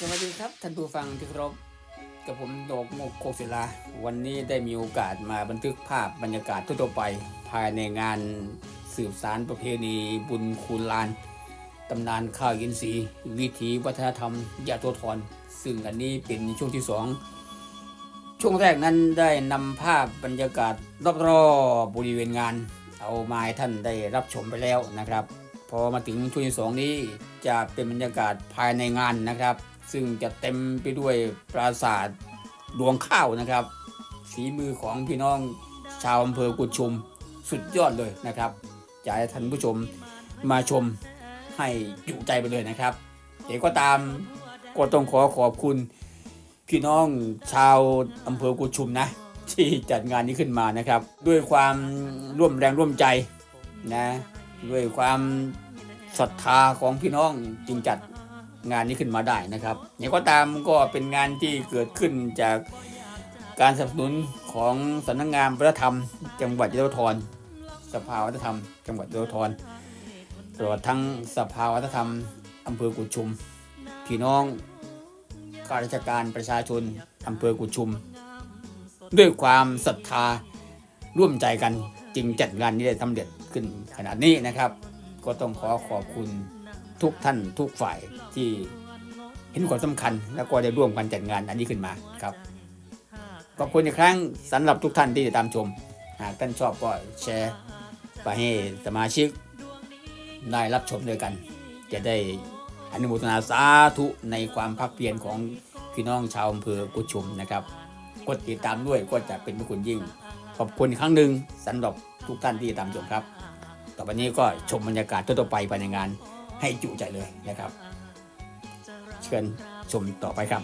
สวัสดีครับท่านผู้ฟังที่เคารพกับผมโดกโมกโคกศิลา วันนี้ได้มีโอกาสมาบันทึกภาพบรรยากาศทั่วๆไป ภายในงานสืบสารประเพณีบุญคูณลานตำนานข้าวยินทรีวิถีวัฒนธรรมยะโสธรซึ่งอันนี้เป็นช่วงที่สองช่วงแรกนั้นได้นำภาพบรรยากาศรอบๆบริเวณงาน เอามาให้ท่านได้รับชมไปแล้วนะครับ พอมาถึงช่วงที่สองนี้จะเป็นบรรยากาศภายในงานนะครับ ซึ่งจะเต็มไปด้วยปราสาทดวงข้าวนะครับฝีมือของพี่น้องชาวอำเภอกุดชุมสุดยอดเลยนะครับจะให้ท่านผู้ชมมาชมให้จุใจไปเลยนะครับเดี๋ยวก็ตามก็ต้องขอขอบคุณพี่น้องชาวอำเภอกุดชุมนะ ที่จัดงานนี้ขึ้นมานะครับ ด้วยความร่วมแรงร่วมใจนะด้วยความศรัทธาของพี่น้องจึงจัด งานนี้ขึ้นมาได้นะครับอย่างก็ตามก็เป็นงานที่เกิดขึ้นจากการสนับสนุนของสำนักงานวัฒนธรรม จังหวัดยะโสธรสภาวัฒนธรรม จังหวัดยะโสธรตลอดทั้งสภาวัฒนธรรมอำเภอกุชุมพี่น้องข้าราชการประชาชนอำเภอกุชุม ด้วยความศรัทธาร่วมใจกันจึงจัดงานนี้ได้สำเร็จขึ้นขนาดนี้นะครับ ก็ต้องขอขอบคุณ ทุกท่านทุกฝ่ายที่เห็นความสำคัญ แล้วก็ได้ร่วมกันจัดงานอันนี้ขึ้นมาครับขอบคุณอีกครั้งสำหรับทุกท่านที่ติดตามชม หากท่านชอบก็แชร์ไปให้สมาชิกได้รับชมด้วยกัน จะได้อนุโมทนาสาธุในความภาคเพียรของพี่น้องชาวอำเภอกุชุมนะครับ กดติดตามด้วยก็จะเป็นพระคุณยิ่ง ขอบคุณอีกครั้งหนึ่งสำหรับทุกท่านที่ตามชมครับ ต่อไปนี้ก็ชมบรรยากาศทั่วไปภายในงาน ให้จุใจเลยนะครับ เชิญชมต่อไปครับ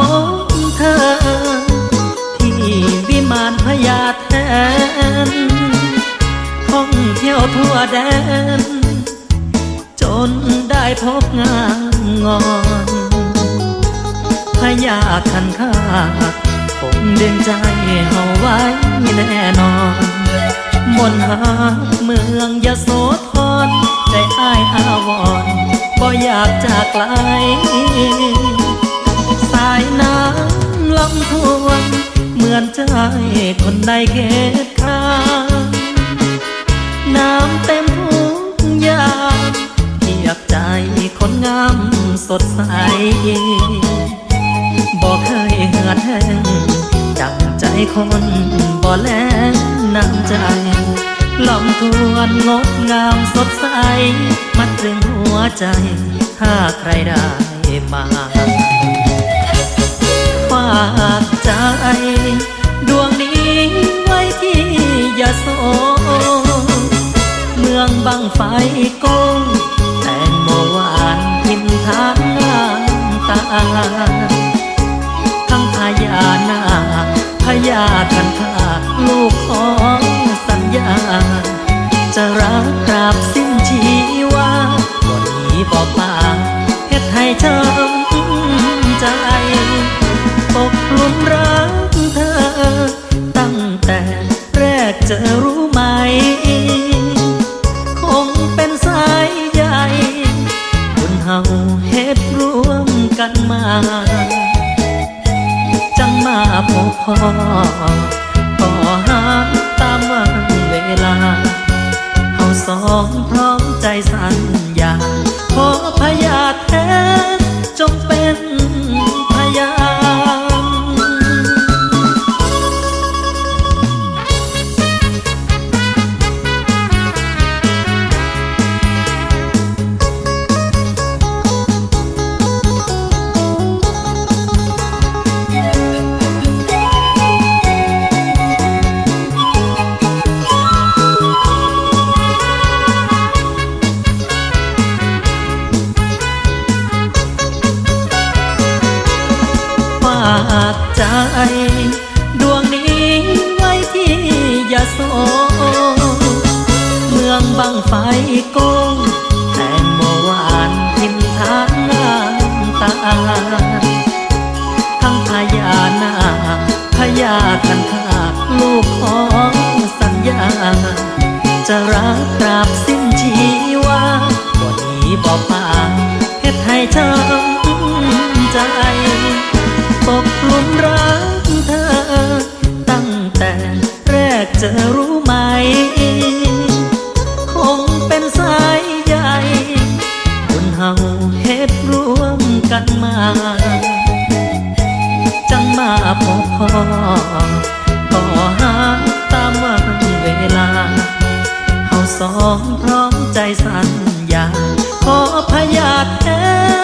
มาพบเธอ ที่วิมานพญาแทนท่องเที่ยวทั่วแดน จนได้พบงามงอนพญาคันคากคงดึงใจเฮาไว้แน่นอน มนหาเมืองยโสธรใจอ้ายอาวรณ์บ่อยากจากไกลายน้ำลำทวนเหมือนใจคนในเขตคาน้ำเต็มทุกอย่าเทียบใจคนงามสดใสบอกเคยเหือดแห้งจังใจคนบ่แลน้ำใจลำทวนงดงามสดใส มัดถึงหัวใจ ถ้าใครได้มาากใจ ดวงนี้ไว้ที่ยโส เมืองบังไฟกง แตงโมหวานทิมทางน้ำตา ทั้งพญานาพญาคันคาลูกของสัญญา จะรักตราบสิ้นชีวาบ่หนีบอกมาเฮ็ดให้ช้ำใจ องพร้อมใจสั่น ญาคันคากลูกของสัญญา จะรักตราบสิ้นชีวาบ่หนีบ่ป่าเฮ็ดให้ช้ำใจ ตกหลุมรักเธอ ตั้งแต่แรกจะรู้ไหม คงเป็นสายใยคนเฮาเฮ็ดร่วมกันมา มาพบพ่อต่อหาตามวันเวลาเฮาสองพร้อมใจสัญญาขอพยาธิแท้